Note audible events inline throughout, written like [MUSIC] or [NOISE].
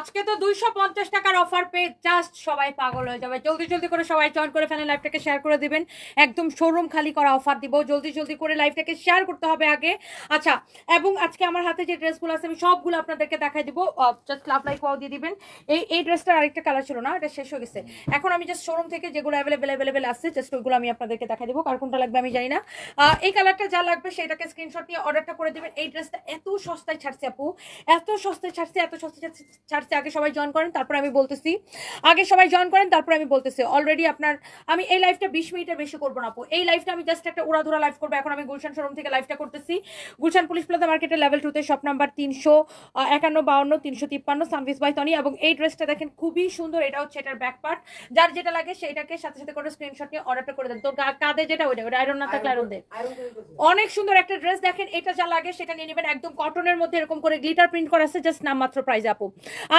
আজকে তো দুইশো পঞ্চাশ টাকার অফার পেয়ে জাস্ট সবাই পাগল হয়ে যাবে। জলদি জলদি করে সবাই জয়েন করে ফেলেন লাইভটাকে শেয়ার করে দিবেন। একদম শোরুম খালি করা অফার দিব। জলদি জলদি করে লাইভটাকে শেয়ার করতে হবে আগে। আচ্ছা এবং আজকে আমার হাতে যে ড্রেসগুলো আছে, আমি সবগুলো আপনাদেরকে দেখাই দিব। জাস্ট লাভ লাইক পাও দিয়ে দিবেন। এই এই ড্রেসটার আরেকটা কালার ছিল না, এটা শেষ হয়ে গেছে। এখন আমি জাস্ট শোরুম থেকে যেগুলো অ্যাভেলেবেল অ্যাভেলেবেল আছে জাস্ট ওইগুলো আমি আপনাদেরকে দেখাই দিব। কার কোনটা লাগবে আমি জানি না। এই কালারটা যা লাগবে সেটাকে স্ক্রিনশট নিয়ে অর্ডারটা করে দিবেন। এই ড্রেসটা এত সস্তায় ছাড়ছে আপু। এত সস্তায় ছাড়ছে, এত সস্তায় ছাড়ছে- ছাড়ছে আগে সবাই জয়েন করেন তারপর আমি বলতেছি। আগে সবাই জয়েন করেন তারপর আমি বলতেছি। অলরেডি আপনার আমি এই লাইফটা বিশ মিনিটের বেশি করব না আপু। এই লাইফটা আমি জাস্ট একটা উড়াধুরা লাইফ করব। এখন আমি গুলশান শোরুম থেকে লাইফটা করতেছি। গুলশান পুলিশ প্লাজা মার্কেটের লেভেল টুতে শপ নাম্বার তিনশো একান্ন বাউন্ন তিনশো তিপ্পান্ন সানভিস বাই তনি এবং এই ড্রেসটা দেখেন খুবই সুন্দর। এটা হচ্ছে এটার ব্যাক পার্ট যার যেটা লাগে সেইটাকে সাথে সাথে করে স্ক্রিনশট নিয়ে অর্ডারটা করে দেন। গা- কাঁধে যেটা ওইটা ওটা আয়রন না থাকলে আয়রন দে অনেক সুন্দর একটা ড্রেস দেখেন এটা যা লাগে সেটা নিয়ে নেবেন। একদম কটনের মধ্যে এরকম করে গ্লিটার প্রিন্ট করা আছে জাস্ট নামমাত্র প্রাইস আপু।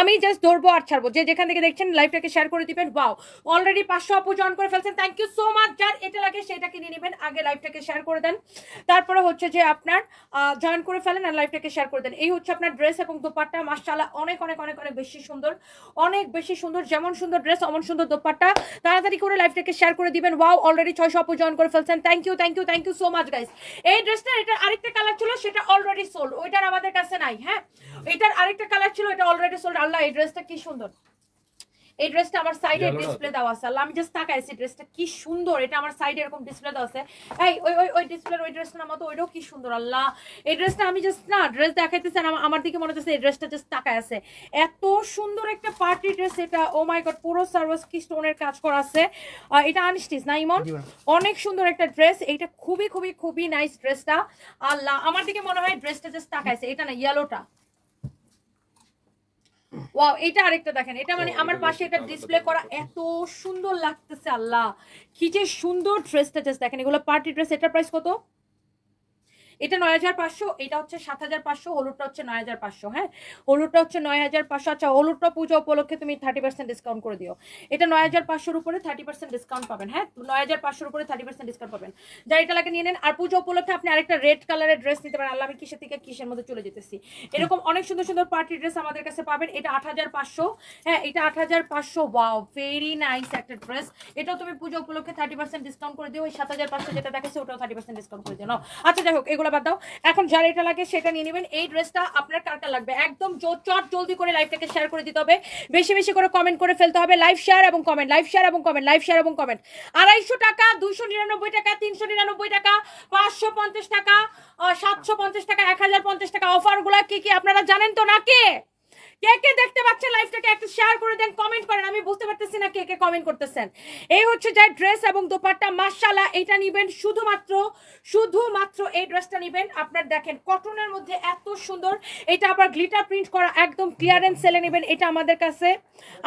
আমি জাস্ট ধরবো আর ছাড়বো। যে যেখান থেকে দেখছেন লাইভটাকে শেয়ার করে দিবেন বাও অলরেডি পাঁচশো আপু জয়েন করে ফেলছেন। থ্যাংক ইউ সো মাচ যার এটা লাগে সেটাকে নিয়ে নেবেন। আগে লাইভটাকে শেয়ার করে দেন। তারপরে হচ্ছে যে আপনার জয়েন করে ফেলেন আর লাইভটাকে শেয়ার করে দেন। এই হচ্ছে আপনার ড্রেস এবং দোপাট্টা। মাশাআল্লাহ, অনেক অনেক অনেক অনেক বেশি সুন্দর। অনেক বেশি সুন্দর, যেমন সুন্দর ড্রেস অমন সুন্দর দোপাট্টা। তাড়াতাড়ি করে লাইভটাকে শেয়ার করে দিবেন। ওয়াও অলরেডি ছয়শো আপু জয়েন করে ফেলছেন। Thank you thank you thank you so much guys এই ড্রেসটা এটার আরেকটা কালার ছিল, সেটা অলরেডি সোল্ড ওইটার আমাদের কাছে নাই হ্যাঁ? এটার আরেকটা কালার ছিল, এটা অলরেডি সোল্ড আল্লাহ এই ড্রেসটা কি সুন্দর। এই ড্রেসটা আমার সাইডে ডিসপ্লে দেওয়া আছে। আল্লাহ আমি জাস্ট তাকাইছি ড্রেসটা কি সুন্দর। এটা আমার সাইডে এরকম ডিসপ্লে দেওয়া আছে। এই ওই ওই ওই ডিসপ্লের ওই ড্রেসটা মতো ওইটাও কি সুন্দর আল্লাহ। এই ড্রেসটা আমি জাস্ট না ড্রেস দেখাইতেছি আমার- আমার দিকে মনে হচ্ছে এই ড্রেসটা জাস্ট তাকায় আছে। এত সুন্দর একটা পার্টি ড্রেস এটা। ও মাই গড পুরো সার্ভিস কি স্টোনের কাজ করা আছে। এটা আনস্টিচ না ইমন? অনেক সুন্দর একটা ড্রেস এটা খুবই খুবই খুবই নাইস ড্রেসটা আল্লাহ আমার দিকে মনে হয় ড্রেসটা জাস্ট তাকাইছে এটা না ইয়েলোটা ওয়াও এটা আরেকটা দেখেন এটা মানে আমার পাশে এটা ডিসপ্লে করা এত সুন্দর লাগতেছে আল্লাহ। কি যে সুন্দর ড্রেসটা জাস্ট দেখেন এগুলো পার্টি ড্রেস এটার প্রাইস কত? এটা নয় হাজার পাঁচশো, এটা হচ্ছে সাত হাজার পাঁচশো, হলুদটা হচ্ছে নয় হাজার পাঁচশো হ্যাঁ? হলুদটা হচ্ছে নয় হাজার পাঁচশো। আচ্ছা হলুদটা পুজো উপলক্ষে তুমি থার্টি পার্সেন্ট ডিসকাউন্ট করে দিও। এটা নয় হাজার পাঁচশোর উপরে থার্টি পার্সেন্ট ডিসকাউন্ট পাবেন হ্যাঁ? নয় হাজার পাঁচশোর উপরে থার্টি পার্সেন্ট ডিসকাউন্ট পাবেন। যা এটা লাগে নিয়ে নেন। আর পুজো উপলক্ষে আপনি আরেকটা রেড কালারের ড্রেস নিতে পারেন। আল্লাহ, আমি কিসের থেকে কিসের মধ্যে চলে যেতেছি? এরকম অনেক সুন্দর সুন্দর পার্টি ড্রেস আমাদের কাছে পাবেন। এটা আট হাজার পাঁচশো হ্যাঁ? এটা আট হাজার পাঁচশো। ওয়াও ভেরি নাইস একটা ড্রেস এটাও তুমি পুজো উপলক্ষে থার্টি পার্সেন্ট ডিসকাউন্ট করে দিও। ওই সাত হাজার পাঁচশো যেটা দেখাচ্ছে, ওটাও থার্টি পার্সেন্ট ডিসকাউন্ট করে দিও। আচ্ছা যাই হোক, এগুলো বাদ দাও। এখন যার এটা লাগে সেটা নিয়ে নেবেন। এই ড্রেসটা আপনার কার কার লাগবে? একদম চট জলদি করে লাইভটাকে শেয়ার করে দিতে হবে। বেশি বেশি করে কমেন্ট করে ফেলতে হবে। লাইভ শেয়ার এবং কমেন্ট লাইভ শেয়ার এবং কমেন্ট লাইভ শেয়ার এবং কমেন্ট আড়াইশো টাকা দুশো নিরানব্বই টাকা, তিনশো নিরানব্বই টাকা, পাঁচশো পঞ্চাশ টাকা সাতশো পঞ্চাশ টাকা, এক হাজার পঞ্চাশ টাকা। অফারগুলো কি কি আপনারা জানেন তো নাকি? কে কে দেখতে পাচ্ছেন লাইভটাকে একটু শেয়ার করে দেন কমেন্ট করেন, আমি বুঝতে পারতেছি না কে কে কমেন্ট করতেছেন। এই হচ্ছে যাই ড্রেস এবং দোপাট্টা, মাশাআল্লাহ, এটা নিবেন শুধুমাত্র শুধুমাত্র এই ড্রেসটা নিবেন। আপনার দেখেন কটনের মধ্যে এত সুন্দর, এটা আবার গ্লিটার প্রিন্ট করা একদম ক্লিয়ারেন্স সেলে নেবেন, এটা আমাদের কাছে।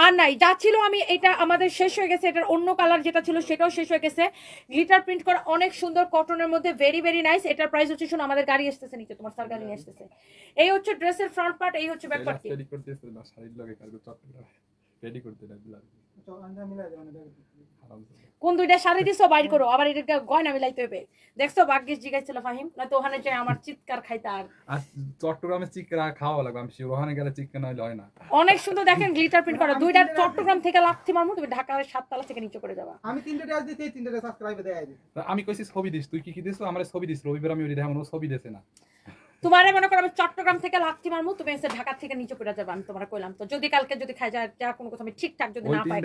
আর নাই, যা ছিল আমি, এটা আমাদের শেষ হয়ে গেছে, এটার অন্য কালার যেটা ছিল সেটাও শেষ হয়ে গেছে। গ্লিটার প্রিন্ট করা অনেক সুন্দর কটনের মধ্যে ভেরি ভেরি নাইস এটার প্রাইস হচ্ছে শুনুন আমাদের গাড়ি আসতেছে নিচে, তোমার স্যার গাড়ি আসতেছে। এই হচ্ছে ড্রেসের ফ্রন্ট পার্ট এই হচ্ছে ব্যাক পার্ট করতেছে না শাড়ির লগে কালকে চটপটা রেডি করতে না দিলাম কোন দুইটা শাড়ি দিছো বাইর করো। আবার এটা গয়না মিলাইতে হবে। দেখছ ভাগ্যিস জিগাইছিল ফাহিম। না তো ওখানে যে আমার চিৎকার খাইতে আর। চট্টগ্রামে চিকেন খাওয়া লাগবে। আমি ওখানে গেলে চিকেন হইলে হয় না। অনেক সুন্দর দেখেন গ্লিটার প্রিন্ট করা। দুইটা চট্টগ্রাম থেকে লাথি মারমু তুমি ঢাকার সাততলা থেকে নিচে করে যাবা। আমি তিনটে ড্রেস দিতে তিনটে সাবস্ক্রাইবে দেয় আমি কইছি ছবি দিস। তুই কি কি দিস? আমার ছবি দিস। রবিবার আমি ওই দেখাবো ছবি দিছে না। তোমারে মনে করো আমি চট্টগ্রাম থেকে লাথি মারমু তুমি এসে ঢাকা থেকে নিচে করে যাবে আমি তোমার কইলাম তো। যদি কালকে যদি খাই যায় যা কোনো কথা আমি ঠিকঠাক যদি না পাই।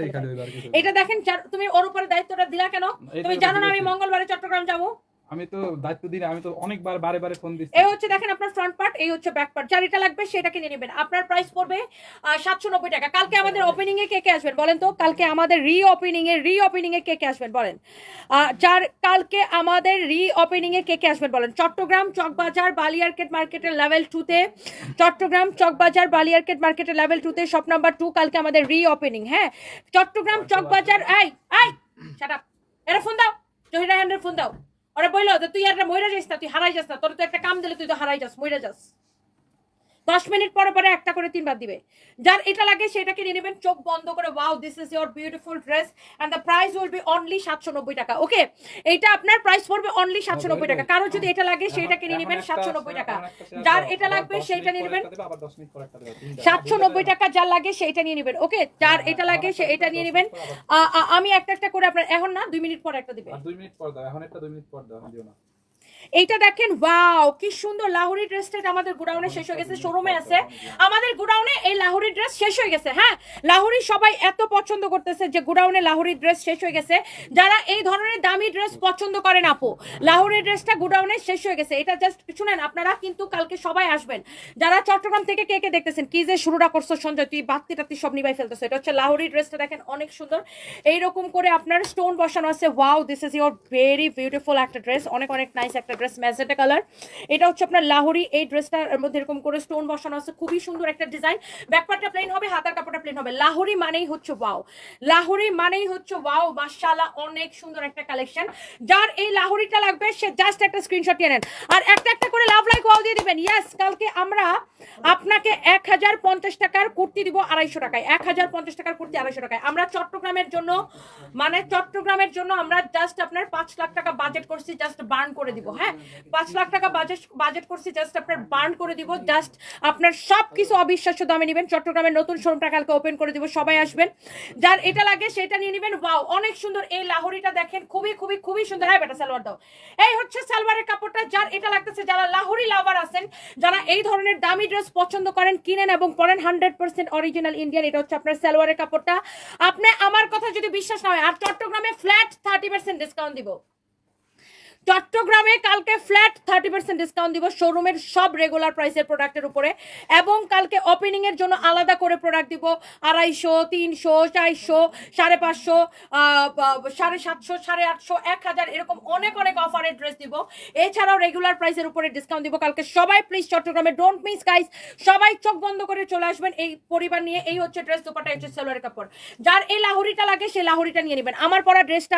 এটা দেখেন তুমি ওর উপরে দায়িত্বটা দিলা কেন? তুমি জানো না আমি মঙ্গলবারে চট্টগ্রাম যাব? আমি তো দায়িত্ব দিই আমি তো অনেকবার বারে বারে ফোন দিচ্ছি। এই হচ্ছে দেখেন আপনার ফ্রন্ট পার্ট এই হচ্ছে ব্যাক পার্ট যার এটা লাগবে সেটা কিনে নেবেন। আপনার প্রাইস পড়বে সাতশো নব্বই টাকা। কালকে আমাদের ওপেনিং এ কে কে আসবেন বলেন তো? কালকে আমাদের রি ওপেনিং এ রি ওপেনিং এ কে কে আসবেন বলেন? যার কালকে আমাদের রি ওপেনিং এ কে কে আসবেন বলেন? চট্টগ্রাম চকবাজার বালিয়ারকেট মার্কেটের লেভেল টুতে চট্টগ্রাম চকবাজার বালিয়ারকেট মার্কেটের লেভেল টুতে শপ নাম্বার টু কালকে আমাদের রি ওপেনিং হ্যাঁ? চট্টগ্রাম চকবাজার এই এই শাট আপ এরা ফোন দাও। জহিরা হ্যান্ডের ফোন দাও। ওরা বলল যে তুই একটা মইরা যাস না, তুই হারাই যাস না, তোর তো একটা কাম দিলে, তুই তো হারাই যাস, মইরা যাস। দশ মিনিট পরে পরে একটা করে তিনবার দিবে। যার এটা লাগে সেটাকে নিয়ে নেবেন চোখ বন্ধ করে wow this is your beautiful dress and the price will be only সাতশো নব্বই টাকা। ওকে এইটা আপনার প্রাইস পড়বে অনলি সাতশো নব্বই টাকা। কারও যদি এটা লাগে সেটাকে নিয়ে নেবেন সাতশো নব্বই টাকা। যার এটা লাগবে সেইটা নিয়ে নেবেন সাতশো নব্বই টাকা যার লাগে সেইটা নিয়ে নেবেন। ওকে যার এটা লাগে সে এটা নিয়ে নেবেন। আমি একটা একটা করে আপনার এখন না দুই মিনিট পর একটা দিবে। দুই মিনিট পর দাও এখন একটা দুই মিনিট পর দাও দিও না। এইটা দেখেন ওয়াও কি সুন্দর লাহোরি ড্রেসটা আমাদের গোডাউনে শেষ হয়ে গেছে শোরুমে আছে। আমাদের গোডাউনে এই লাহোরি ড্রেস শেষ হয়ে গেছে হ্যাঁ? লাহোরি সবাই এত পছন্দ করতেছে যে গোডাউনে লাহোরি ড্রেস শেষ হয়ে গেছে। যারা এই ধরনের দামি ড্রেস পছন্দ করেন, আপু, লাহোরি ড্রেসটা গোডাউনে শেষ হয়ে গেছে। এটা জাস্ট শুনেন, আপনারা কিন্তু কালকে সবাই আসবেন। যারা চট্টগ্রাম থেকে কে কে দেখতেছেন, কি যে শুরুটা করছ, সঞ্জয়, তুই বাত্তি টাত্তি সব নিবাই ফেলতেছো। এটা হচ্ছে লাহোরি ড্রেসটা দেখেন, অনেক সুন্দর। এইরকম করে আপনার স্টোন বসানো আছে wow this is your very beautiful একটা ড্রেস অনেক অনেক নাইস একটা ড্রেস ম্যাজেন্টা কালার এটা হচ্ছে আপনার লাহোরি, এই ড্রেসটার মধ্যে এরকম করে স্টোন বসানো আছে। খুবই সুন্দর একটা ডিজাইন ব্যাকপার্টটা প্লেন হবে, হাতার কাপড়টা প্লেন হবে। লাহোরি মানেই হচ্ছে ওয়াও লাহোরি মানেই হচ্ছে ওয়াও মাশাআল্লাহ, অনেক সুন্দর একটা কালেকশন যার এই লাহোরিটা লাগবে, সে জাস্ট একটা স্ক্রিনশট নিয়ে নেন। আর একটা একটা করে লাভ লাইক ওয়াও দিয়ে দিবেন। ইয়েস কালকে আমরা আপনাকে এক হাজার পঞ্চাশ টাকার কুর্তি দিব আড়াইশো টাকায়। এক হাজার পঞ্চাশ টাকার কুর্তি আড়াইশো টাকায়। আমরা চট্টগ্রামের জন্য মানে চট্টগ্রামের জন্য আমরা জাস্ট আপনার পাঁচ লাখ টাকা বাজেট করছি জাস্ট বার্ন করে দিব হ্যাঁ? পাঁচ লাখ টাকা বাজেট বাজেট করছি জাস্ট আপনার বার্ন করে দিব জাস্ট আপনার সব কিছু অবিশ্বাস্য দামে নেবেন। চট্টগ্রামের নতুন শোরুমটা কালকে ওপেন করে দিব, সবাই আসবেন। যার এটা লাগে, সেটা নিয়ে নেবেন। ওয়াও অনেক সুন্দর এই লাহোরিটা দেখেন, খুবই খুবই খুবই সুন্দর। হ্যাঁ বেটা, সালোয়ার দাও। এই হচ্ছে সালোয়ারের কাপড়টা, যার এটা লাগতেছে, যারা লাহোরি লাভার আছেন, যারা এই ধরনের দামি ড্রেস পছন্দ করেন, কিনেন এবং পরেন হান্ড্রেড পার্সেন্ট অরিজিনাল ইন্ডিয়ান এটা হচ্ছে আপনার সালোয়ারের কাপড়টা। আপনি, আমার কথা যদি বিশ্বাস না হয়, আর চট্টগ্রামে ফ্ল্যাট থার্টি পার্সেন্ট ডিসকাউন্ট দিব। চট্টগ্রামে কালকে ফ্ল্যাট থার্টি পার্সেন্ট ডিসকাউন্ট দিব। শোরুমের সব রেগুলার প্রাইসের প্রোডাক্টের উপরে। এবং কালকে ওপেনিং এর জন্য আলাদা করে প্রোডাক্ট দিব। আড়াইশো, তিনশো, চারশো, সাড়ে পাঁচশো সাড়ে সাতশো, সাড়ে আটশো, এক হাজার এরকম অনেক অনেক অফারের ড্রেস দিব। এছাড়াও রেগুলার প্রাইসের উপরে ডিসকাউন্ট দিব। কালকে সবাই প্লিজ চট্টগ্রামে ডোন্ট মিস গাইস সবাই চোখ বন্ধ করে চলে আসবেন। এই পরিবার নিয়ে এই হচ্ছে ড্রেস দুপাটা হচ্ছে সেলোয়ারের কাপড়। যার এই লাহুরিটা লাগে সেই লাহুরিটা নিয়ে নেবেন। আমার পরা ড্রেসটা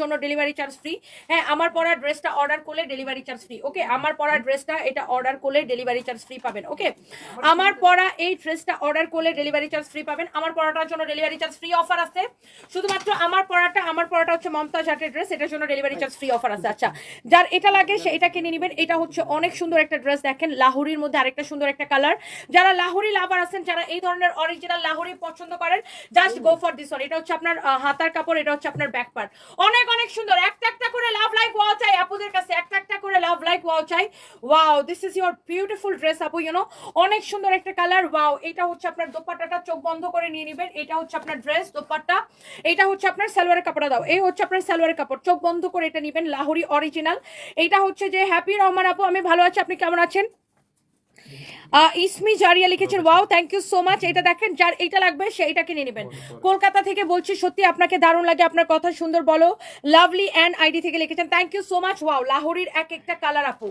জন্য ডেলিভারি চার্জ ফ্রি হ্যাঁ আমার পরা ড্রেসটা অর্ডার করলে ডেলিভারি চার্জ ফ্রি ওকে আমার পরা ড্রেসটা এটা অর্ডার করলে ডেলিভারি চার্জ ফ্রি পাবেন ওকে আমার পরা এই ড্রেসটা অর্ডার করলে ডেলিভারি চার্জ ফ্রি পাবেন, আমার পরাটার জন্য ডেলিভারি চার্জ ফ্রি অফার আছে। শুধুমাত্র আমার পরাটা আমার পরাটা হচ্ছে মমতাজ হাটের ড্রেস এটার জন্য ডেলিভারি চার্জ ফ্রি অফার আছে। আচ্ছা যার এটা লাগে সে এটা কিনে নেবেন, এটা হচ্ছে অনেক সুন্দর একটা ড্রেস দেখেন, লাহুরির মধ্যে আরেকটা সুন্দর একটা কালার যারা লাহুরি লাভার আছেন, যারা এই ধরনের অরিজিনাল লাহুরি পছন্দ করেন just go for this one এটা হচ্ছে আপনার হাতার কাপড়, এটা হচ্ছে আপনার ব্যাক পার্ট অনেক অনেক সুন্দর, একটা একটা করে লাভ লাইক ওয়াও চাই আপুদের কাছে একটা একটা করে লাভ লাইক ওয়াও চাই। Wow this is your beautiful dress আপু ইউনো অনেক সুন্দর একটা কালার ওয়াও এটা হচ্ছে আপনার দোপাট্টাটা চোখ বন্ধ করে নিয়ে নেবেন। এটা হচ্ছে আপনার ড্রেস দোপাট্টা। এটা হচ্ছে আপনার সালোয়ারের কাপড়া দাও। এই হচ্ছে আপনার সালোয়ারের কাপড়। চোখ বন্ধ করে এটা নেবেন, লাহোরি অরিজিনাল এটা হচ্ছে যে হ্যাপি রহমান আপু, আমি ভালো আছি, আপনি কেমন আছেন? ইসমি জারিয়া লিখেছেন wow thank you so much এটা দেখেন যার এইটা লাগবে সেইটা কিনে নেবেন। কলকাতা থেকে বলছি সত্যি আপনাকে দারুণ লাগে আপনার কথা সুন্দর বলো। লাভলি অ্যান্ড আইডি থেকে লিখেছেন thank you so much wow লাহোরির এক একটা কালার আপু।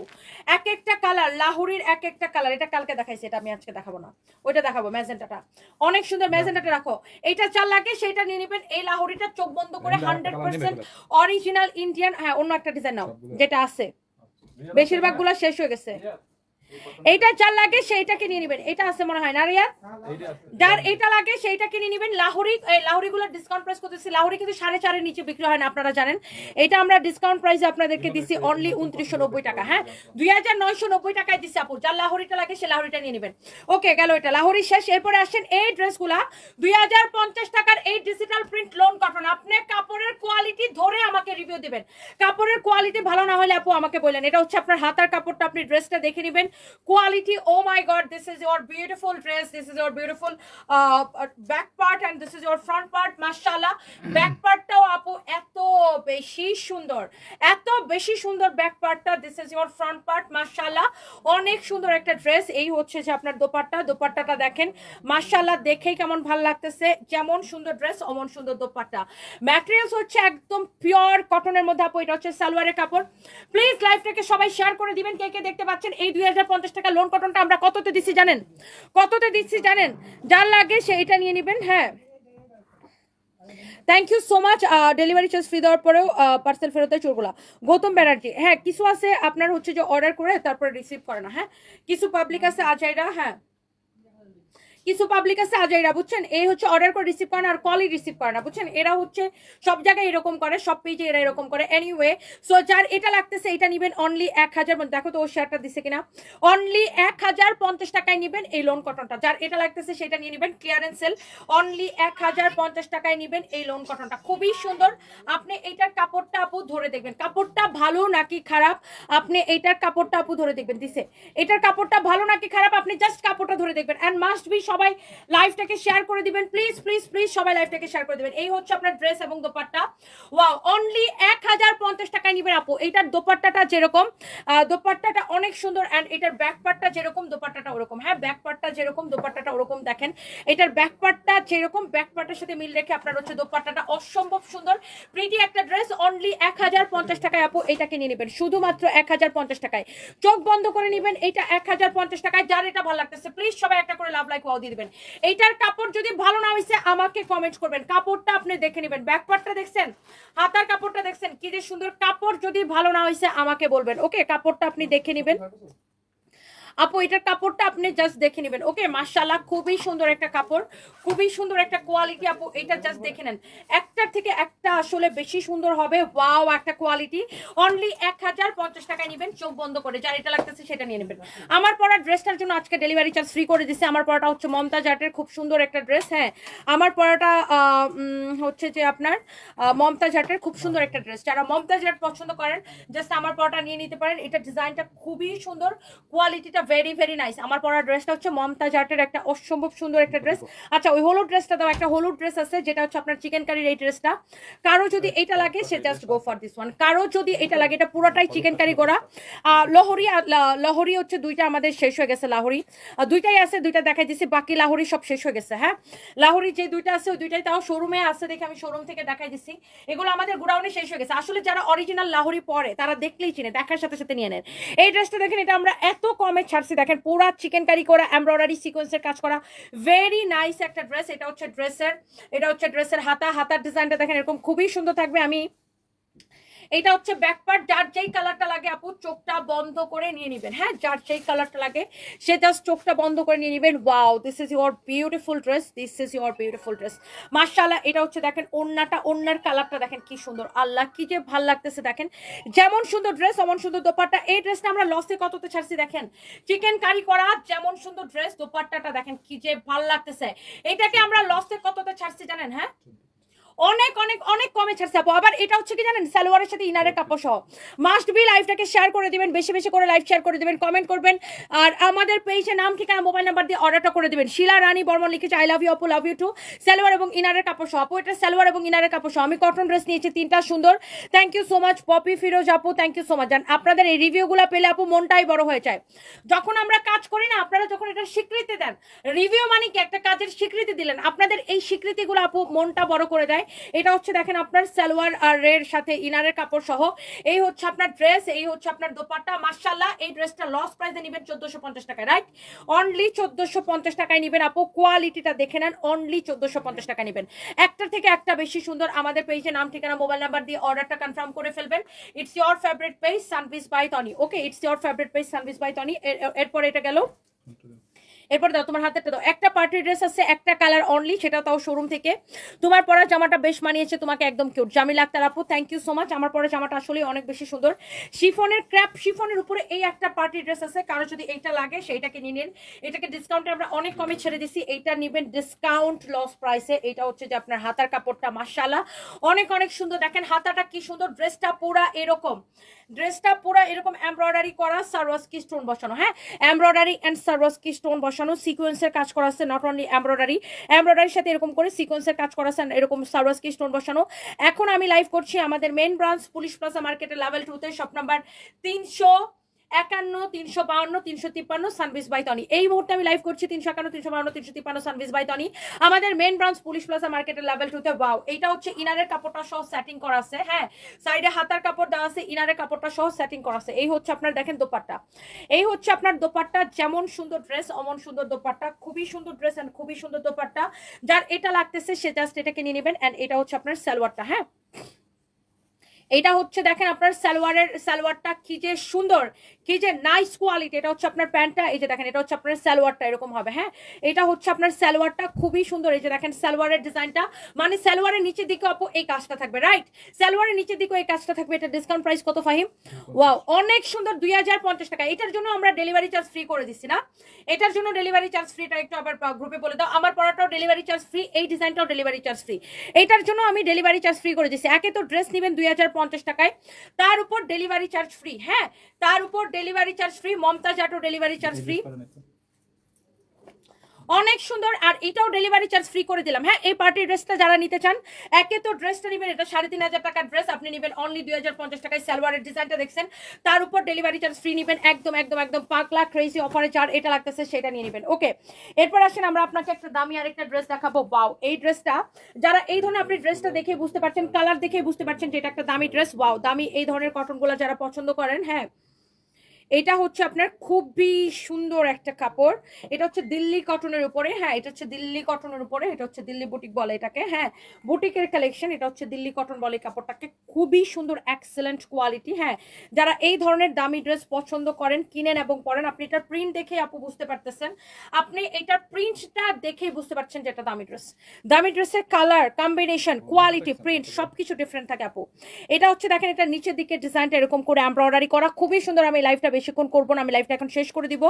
এক একটা কালার লাহোরির এক একটা কালার এটা কালকে দেখাইছি এটা আমি আজকে দেখাবো না। ওইটা দেখাবো ম্যাজেন্টাটা। অনেক সুন্দর ম্যাজেন্টাটা রাখো। এইটা চার লাগে সেইটা নিয়ে নেবেন। এই লাহোরিটা চোখ বন্ধ করে হান্ড্রেড পার্সেন্ট অরিজিনাল ইন্ডিয়ান হ্যাঁ অন্য একটা ডিজাইন নাও যেটা আছে। বেশিরভাগগুলো শেষ হয়ে গেছে। এইটা চার লাগে সেইটাকে নিয়ে নেবেন। এটা আছে মনে হয় না রিয়া? যার এটা লাগে সেইটা কিনে নেবেন। লাহোরি এই লাহোরিগুলো ডিসকাউন্ট প্রাইস করতেছি। লাহোরি কিন্তু সাড়ে চারের নিচে বিক্রি হয় না আপনারা জানেন। এটা আমরা ডিসকাউন্ট প্রাইসে আপনাদেরকে দিচ্ছি অনলি উনত্রিশশো নব্বই টাকা হ্যাঁ? দুই হাজার নয়শো নব্বই টাকায় দিচ্ছি আপু। যার লাহোরিটা লাগে সে লাহোরিটা নিয়ে নেবেন। ওকে গেল এটা। লাহোরি শেষ। এরপরে আসেন এই ড্রেসগুলা। দুই হাজার পঞ্চাশ টাকার এই ডিজিটাল প্রিন্ট লোন কটন আপনি কাপড়ের কোয়ালিটি ধরে আমাকে রিভিউ দিবেন। কাপড়ের কোয়ালিটি ভালো না হলে আপু আমাকে বললেন। এটা হচ্ছে আপনার হাতার কাপড়টা। আপনি ড্রেসটা দেখে নেবেন। Quality oh my god this is your beautiful dress this is your beautiful back part and this is your front part মাশাআল্লাহ ব্যাক পার্টটাও আপু এত বেশি সুন্দর এত বেশি সুন্দর ব্যাক পার্টটা this is your front part মাশাআল্লাহ অনেক সুন্দর একটা ড্রেস এই হচ্ছে যে আপনার দোপাট্টা দোপাট্টাটা দেখেন মাশাআল্লাহ দেখেই কেমন ভালো লাগতেছে যেমন সুন্দর ড্রেস অমন সুন্দর দোপাট্টা। ম্যাটেরিয়ালস হচ্ছে একদম পিওর কটনের মধ্যে আপু এটা হচ্ছে সালোয়ারের কাপড়। প্লিজ লাইভটাকে সবাই শেয়ার করে দিবেন কে কে দেখতে পাচ্ছেন এই দুই হাজার পঞ্চাশ টাকা লোন কটনটা আমরা কততে দিচ্ছি জানেন? কততে দিচ্ছি জানেন? যার লাগে সে এটা নিয়ে নেবেন হ্যাঁ। Thank you so much delivery charge free দেওয়ার পরেও পার্সেল ফেরত দেয় চোরগুলা। গৌতম ব্যানার্জি হ্যাঁ কিছু আছে আপনার হচ্ছে যে অর্ডার করে তারপরে রিসিভ করে না হ্যাঁ? কিছু পাবলিক আছে, আজাইরা হ্যাঁ। কিছু পাবলিক আছে, আজাইরা, বুঝছেন? এই হচ্ছে অর্ডার করে রিসিভ করে না আর কলই রিসিভ করে না বুঝছেন? এরা হচ্ছে সব জায়গায় এরকম করে, সব পেজে এরা এরকম করে। এনিওয়ে সো যার এটা লাগতেছে, এটা নিবেন অনলি এক হাজার দেখো তো ও শেয়ারটা দিছে কিনা। অনলি এক হাজার পঞ্চাশ টাকায় নিবেন এই লোন কটনটা যার এটা লাগতেছে, সেটা নিয়ে নিবেন ক্লিয়ারেন্স সেল অনলি এক হাজার পঞ্চাশ টাকায় নিবেন এই লোন কটনটা খুবই সুন্দর। আপনি এইটার কাপড়টা আপু ধরে দেখবেন। কাপড়টা ভালো নাকি খারাপ? আপনি এইটার কাপড়টা আপু ধরে দেখবেন। দিছে। এটার কাপড়টা ভালো নাকি খারাপ? আপনি জাস্ট কাপড়টা ধরে দেখবেন। অ্যান্ড মাস্ট বি সবাই লাইভটাকে শেয়ার করে দিবেন। প্লিজ প্লিজ প্লিজ সবাই লাইভটাকে শেয়ার করে দিবেন। এই হচ্ছে আপনার ড্রেস এবং দোপাট্টা। ওয়াও অনলি এক হাজার পঞ্চাশ টাকায় নিবেন আপু। এইটার দোপাট্টাটা যেরকম দোপাট্টাটা অনেক সুন্দর অ্যান্ড এটার ব্যাক পার্টটা যেরকম, দোপাট্টাটা ওরকম। হ্যাঁ ব্যাক পার্টটা যেরকম, দোপাট্টাটা ওরকম দেখেন। এটার ব্যাক পার্টটা যেরকম ব্যাক সাথে মিল রেখে আপনার হচ্ছে দোপাট্টাটা অসম্ভব সুন্দর। প্রিটি একটা ড্রেস অনলি এক হাজার পঞ্চাশ টাকায় আপু এটাকে নিয়ে নেবেন। শুধুমাত্র এক হাজার পঞ্চাশ টাকায়। চোখ বন্ধ করে নেবেন এটা এক হাজার পঞ্চাশ টাকায়। যার এটা ভালো লাগতেছে প্লিজ সবাই একটা করে লাভ লাইক ওয়াও দিয়ে দিবেন। এইটার কাপড় যদি ভালো না হয়েছে আমাকে কমেন্ট করবেন। কাপড়টা আপনি দেখে নেবেন। ব্যাকপার্টটা দেখছেন? হাতার কাপড়টা দেখছেন? কি যে সুন্দর কাপড় যদি ভালো না হয়েছে আমাকে বলবেন। ওকে কাপড়টা আপনি দেখে নেবেন। আপু এটার কাপড়টা আপনি জাস্ট দেখে নেবেন। ওকে মার্শাল্লাহ খুবই সুন্দর একটা কাপড় খুবই সুন্দর একটা কোয়ালিটি আপু এটা জাস্ট দেখে নেন। একটার থেকে একটা আসলে বেশি সুন্দর হবে ওয়াও একটা কোয়ালিটি অনলি এক হাজার পঞ্চাশ টাকায় নেবেন চোখ বন্ধ করে যার এটা লাগতেছে সেটা নিয়ে নেবেন। আমার পরা ড্রেসটার জন্য আজকে ডেলিভারি চার্জ ফ্রি করে দিচ্ছে আমার পরাটা হচ্ছে মমতাজ আর্টের খুব সুন্দর একটা ড্রেস হ্যাঁ। আমার পরাটা হচ্ছে যে আপনার আহ, মমতাজ আর্টের খুব সুন্দর একটা ড্রেস যারা মমতাজ আর্ট পছন্দ করেন জাস্ট আমার পরাটা নিয়ে নিতে পারেন। এটা ডিজাইনটা খুবই সুন্দর কোয়ালিটিটা ভেরি ভেরি নাইস আমার পরা ড্রেসটা হচ্ছে মমতাজ আর্টের একটা অসম্ভব সুন্দর একটা ড্রেস আচ্ছা ওই হলুদ ড্রেসটা দাও একটা হলুদ ড্রেস আছে যেটা হচ্ছে আপনার চিকেন কারির এই ড্রেসটা কারও যদি এটা লাগে সে just go for this one কারও যদি এটা লাগে এটা পুরোটাই চিকেন কারি। করা লহরি লহরি হচ্ছে দুইটা আমাদের শেষ হয়ে গেছে লাহরি। দুইটাই আছে দুইটা দেখাই দিছি বাকি লাহরি সব শেষ হয়ে গেছে হ্যাঁ? লাহরি যে দুইটা আছে ওই দুইটাই তাও শোরুমে আছে দেখে আমি শোরুম থেকে দেখাই দিছি। এগুলো আমাদের গোডাউনে শেষ হয়ে গেছে। আসলে যারা অরিজিনাল লাহরি পরে তারা দেখলেই চিনে দেখার সাথে সাথে নিয়ে নেন। এই ড্রেসটা দেখেন এটা আমরা এত কমে ছাড়ছি, দেখেন, পুরা চিকেন কারি করা এমব্রয়ডারি সিকোয়েন্সের কাজ করা। ভেরি নাইস একটা ড্রেস এটা হচ্ছে ড্রেসের এটা হচ্ছে ড্রেসের হাতা, হাতার ডিজাইনটা দেখেন, এরকম খুবই সুন্দর থাকবে। আমি এটা হচ্ছে ব্যাক পার্ট যার যেই কালারটা লাগে আপু, চোখটা বন্ধ করে নিয়ে নেবেন। হ্যাঁ যার যেই কালারটা লাগে, সে জাস্ট চোখটা বন্ধ করে নিয়ে নেবেন। Wow this is your beautiful dress this is your beautiful dress মার্শাল্লাহ এটা হচ্ছে দেখেন ওন্নাটা ওন্নার কালারটা দেখেন কি সুন্দর। আল্লাহ, কি যে ভালো লাগতেছে দেখেন। যেমন সুন্দর ড্রেস অমন সুন্দর দোপাট্টা। এই ড্রেসটা আমরা লসে কততে ছাড়ছি দেখেন? চিকেন কারি করা, যেমন সুন্দর ড্রেস দোপাট্টাটা দেখেন কি যে ভালো লাগতেছে। এটাকে আমরা লসে কততে ছাড়ছি জানেন হ্যাঁ? অনেক অনেক অনেক কমে ছাড়ছে আপু। আবার এটা হচ্ছে কি জানেন? সালোয়ারের সাথে ইনারের কাপড় সহ মাস্ট বি লাইভটাকে শেয়ার করে দিবেন বেশি বেশি করে লাইভ শেয়ার করে দিবেন কমেন্ট করবেন। আর আমাদের পেজে নাম ঠিকানা মোবাইল নাম্বার দিয়ে অর্ডারটা করে দিবেন। শিলা রানী বর্মন লিখেছে আই লাভ ইউ আপু লাভ ইউ টু সালোয়ার এবং ইনারের কাপড় সহ আপু এটা সালোয়ার এবং ইনারের কাপড় সহ আমি কটন ড্রেস নিয়েছি তিনটা সুন্দর। Thank you so much Popy Firoz আপু থ্যাংক ইউ সো মাচ জান আপনাদের এই রিভিউগুলো পেলে আপু মনটাই বড় হয়ে যায়। যখন আমরা কাজ করি না আপনারা যখন এটা স্বীকৃতি দেন রিভিউ মানে কি? একটা কাজের স্বীকৃতি দিলেন। আপনাদের এই স্বীকৃতিগুলো আপু মনটা বড় করে দেয়। এটা হচ্ছে দেখেন আপনার সালোয়ার আর রের সাথে ইনারের কাপড় সহ। এই হচ্ছে আপনার ড্রেস এই হচ্ছে আপনার দোপাট্টা। মার্শাল্লাহ এই ড্রেসটা লস প্রাইসে নেবেন চোদ্দশো পঞ্চাশ টাকায় রাইট অনলি চোদ্দশো পঞ্চাশ টাকায় নেবেন আপু। কোয়ালিটিটা দেখে নেন অনলি চোদ্দশো পঞ্চাশ টাকা নেবেন। একটার থেকে একটা বেশি সুন্দর আমাদের পেজে নাম, ঠিকানা মোবাইল নাম্বার দিয়ে অর্ডারটা কনফার্ম করে ফেলবেন। It's your favourite page Sanvis by Tony okay it's your favourite page Sanvis by Tony এরপর এটা গেল। এরপর দাও, তোমার হাতেরটা দাও। একটা পার্টি ড্রেস আছে, একটা কালার অনলি সেটা তাও শোরুম থেকে। তোমার পরা জামাটা বেশ মানিয়েছে তোমাকে একদম কিউট জামিল আক্তার আপু থ্যাংক ইউ সো মাচ আমার পরা জামাটা আসলে অনেক বেশি সুন্দর। শিফনের ক্র্যাপ শিফনের উপরে এই একটা পার্টি ড্রেস আছে। কারও যদি এইটা লাগে, সেইটাকে নিয়ে নিন। এটাকে ডিসকাউন্টে আমরা অনেক কমে ছেড়ে দিছি। এইটা নেবেন ডিসকাউন্ট লস প্রাইসে এটা হচ্ছে যে আপনার হাতার কাপড়টা মাসালা অনেক অনেক সুন্দর। দেখেন হাতাটা কি সুন্দর। ড্রেসটা পুরা এরকম। ড্রেসটা পুরা এরকম এমব্রয়ডারি করা সারওয়াস্কি স্টোন বসানো হ্যাঁ? এমব্রয়ডারি অ্যান্ড সারওয়াস্কি স্টোন বসানো। সিকোয়েন্সের কাজ করা আছে নট অনলি এমব্রয়ডারি এমব্রয়ডারির সাথে এরকম করে সিকোয়েন্সের কাজ করা আছে এরকম সারওয়াস্কি স্টোন বসানো। এখন আমি লাইভ করছি আমাদের মেন ব্রাঞ্চ পুলিশ প্লাজা মার্কেটের লেভেল টুতে শপ নাম্বার তিনশো একান্ন, তিনশো বাউন্ন, তিনশো তিপ্পান্ন সানভিস বাই টনি এই মুহূর্তে আমি লাইভ করছি তিনশো একান্ন, তিনশো বাউন্ন, তিনশো তিপ্পান্ন সানভিস বাই টনি আমাদের মেন ব্রাঞ্চ পুলিশ প্লাজা মার্কেটের লেভেল টুতে ওয়াও এইটা হচ্ছে ইনারের কাপড়টা সহ সেটিং করা আছে হ্যাঁ? সাইডে হাতার কাপড় দেওয়া আছে ইনারের কাপড়টা সহ সেটিং করা আছে। এই হচ্ছে আপনার, দেখেন দোপাট্টা। এই হচ্ছে আপনার দোপাট্টা, যেমন সুন্দর ড্রেস অমন সুন্দর দোপাট্টা। খুবই সুন্দর ড্রেস অ্যান্ড খুবই সুন্দর দোপাট্টা। যার এটা লাগতেছে, সে জাস্ট এটাকে নিয়ে নেবেন অ্যান্ড এটা হচ্ছে আপনার সালোয়ারটা হ্যাঁ? এটা হচ্ছে, দেখেন আপনার সালোয়ারের, সালোয়ারটা কি যে সুন্দর। কি যে নাইস কোয়ালিটি এটা হচ্ছে আপনার প্যান্টটা, এই যে দেখেন, এটা হচ্ছে আপনার সালোয়ারটা এরকম হবে হ্যাঁ? এটা হচ্ছে আপনার সালোয়ারটা, খুবই সুন্দর, এই যে দেখেন, সালোয়ারের ডিজাইনটা। মানে সালোয়ারের নিচের দিকে আপু এই কাজটা থাকবে রাইট সালোয়ারের নিচের দিকে এই কাজটা থাকবে, এটা ডিসকাউন্ট প্রাইস কত, ফাহিম? ওয়াও অনেক সুন্দর, দুই হাজার পঞ্চাশ টাকা। এটার জন্য আমরা ডেলিভারি চার্জ ফ্রি করে দিচ্ছি, না? এটার জন্য ডেলিভারি চার্জ ফ্রিটা একটু আবার গ্রুপে বলে দাও। আমার পড়াটাও ডেলিভারি চার্জ ফ্রি এই ডিজাইনটাও ডেলিভারি চার্জ ফ্রি এটার জন্য আমি ডেলিভারি চার্জ ফ্রি করে দিচ্ছি। একে তো ড্রেস নেবেন দুই হাজার পঞ্চাশ টাকায়। তার উপর ডেলিভারি চার্জ ফ্রি হ্যাঁ? তার উপর ডেলিভারি চার্জ ফ্রি মমতাজ আটো ডেলিভারি চার্জ ফ্রি অনেক সুন্দর আর এটাও ডেলিভারি চার্জ ফ্রি করে দিলাম। হ্যাঁ এই পার্টির ড্রেসটা যারা নিতে চান একে তো ড্রেসটা নেবেন এটা সাড়ে তিন হাজার টাকার ড্রেস আপনি নেবেন অনলি দুই হাজার পঞ্চাশ টাকায়। সালোয়ারের ডিজাইনটা দেখছেন তার উপর ডেলিভারি চার্জ ফ্রি নেবেন একদম একদম একদম পাঁচ লাখ ক্রেজি অফারে চার এটা লাগতেছে সেটা নিয়ে নেবেন। ওকে এরপর আসেন আমরা আপনাকে একটা দামি আরেকটা ড্রেস দেখাবো। ওয়াও এই ড্রেসটা যারা এই ধরনের আপনি ড্রেসটা দেখে বুঝতে পারছেন কালার দেখে বুঝতে পারছেন যে এটা একটা দামি ড্রেস ওয়াও দামি এই ধরনের কটনগুলো যারা পছন্দ করেন হ্যাঁ এটা হচ্ছে আপনার খুবই সুন্দর একটা কাপড়। এটা হচ্ছে দিল্লি কটনের উপরে হ্যাঁ এটা হচ্ছে দিল্লি কটনের উপরে এটা হচ্ছে দিল্লি বুটিক বলে এটাকে হ্যাঁ বুটিকের কালেকশন এটা হচ্ছে দিল্লি কটন বলে কাপড়টাকে। খুবই সুন্দর এক্সেলেন্ট কোয়ালিটি হ্যাঁ। যারা এই ধরনের দামি ড্রেস পছন্দ করেন কিনেন এবং পরেন আপনি এটার প্রিন্ট দেখে আপু বুঝতে পারতেছেন। আপনি এটার প্রিন্টটা দেখেই বুঝতে পারছেন যে এটা দামি ড্রেস দামি ড্রেসের কালার কম্বিনেশন কোয়ালিটি প্রিন্ট সবকিছু ডিফারেন্ট থাকে আপু। এটা হচ্ছে দেখেন এটা নিচের দিকে ডিজাইনটা এরকম করে এমব্রয়ডারি করা। খুবই সুন্দর আমি লাইফটা বেশিক্ষণ করব না, আমি লাইফটা এখন শেষ করে দিব।